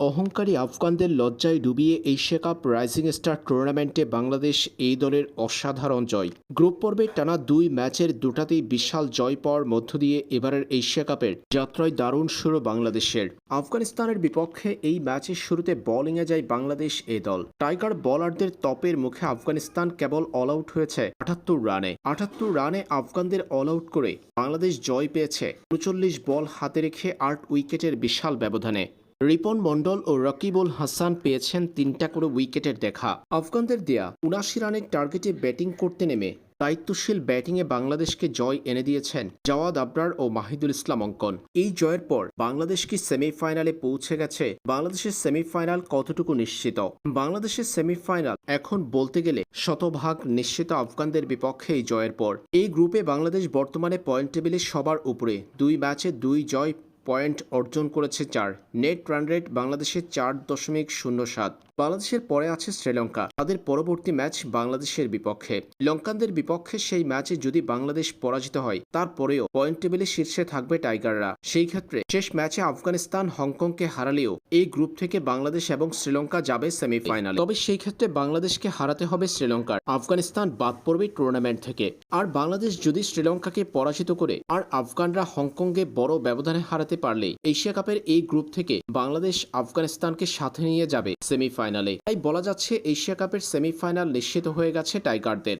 অহংকারী আফগানদের লজ্জায় ডুবিয়ে এশিয়া কাপ রাইজিং স্টার টুর্নামেন্টে বাংলাদেশ এই দলের অসাধারণ জয়। গ্রুপ পর্বে টানা দুই ম্যাচের দুটাতেই বিশাল জয় পাওয়ার মধ্য দিয়ে এবারের এশিয়া কাপের যাত্রায় দারুণ শুরু বাংলাদেশের। আফগানিস্তানের বিপক্ষে এই ম্যাচের শুরুতে বোলিংয়ে যায় বাংলাদেশ এ দল। টাইগার বলারদের তপের মুখে আফগানিস্তান কেবল অল আউট হয়েছে আটাত্তর রানে। আটাত্তর রানে আফগানদের অল আউট করে বাংলাদেশ জয় পেয়েছে। উনচল্লিশ বল হাতে রেখে আট উইকেটের বিশাল ব্যবধানে। রিপন মন্ডল ও রকিবুল হাসান পেয়েছেন তিনটা করে উইকেটের দেখা। আফগানদের দেয়া উনাশি রানের টার্গেটে ব্যাটিং করতে নেমে দায়িত্বশীল ব্যাটিংয়ে বাংলাদেশকে জয় এনে দিয়েছেন জাওয়াদ আবরার ও মাহিদুল ইসলাম অঙ্কন। এই জয়ের পর বাংলাদেশ কি সেমিফাইনালে পৌঁছে গেছে? বাংলাদেশের সেমিফাইনাল কতটুকু নিশ্চিত? বাংলাদেশের সেমিফাইনাল এখন বলতে গেলে শতভাগ নিশ্চিত আফগানদের বিপক্ষে এই জয়ের পর। এই গ্রুপে বাংলাদেশ বর্তমানে পয়েন্ট টেবিলে সবার উপরে। দুই ম্যাচে দুই জয় পয়েন্ট অর্জন করেছে চার। নেট রান রেট বাংলাদেশের চার দশমিক শূন্য সাত। বাংলাদেশের পরে আছে শ্রীলঙ্কা। তাদের পরবর্তী ম্যাচ বাংলাদেশের বিপক্ষে। লঙ্কানদের বিপক্ষে সেই ম্যাচে যদি বাংলাদেশ পরাজিত হয়, তারপরেও পয়েন্ট টেবিলে শীর্ষে থাকবে টাইগাররা। সেই ক্ষেত্রে শেষ ম্যাচে আফগানিস্তান হংকংকে হারালেও এই গ্রুপ থেকে বাংলাদেশ এবং শ্রীলঙ্কা যাবে সেমিফাইনালে। তবে সেই ক্ষেত্রে বাংলাদেশকে হারাতে হবে শ্রীলঙ্কার। আফগানিস্তান বাদ পড়বে টুর্নামেন্ট থেকে। আর বাংলাদেশ যদি শ্রীলঙ্কাকে পরাজিত করে, আর আফগানরা হংকংকে বড় ব্যবধানে হারাতে পারলে এশিয়া কাপের এই গ্রুপ থেকে বাংলাদেশ আফগানিস্তানকে সাথে নিয়ে যাবে সেমিফাইনালে। তাই বলা যাচ্ছে এশিয়া কাপের সেমিফাইনাল নিশ্চিত হয়ে গেছে টাইগারদের।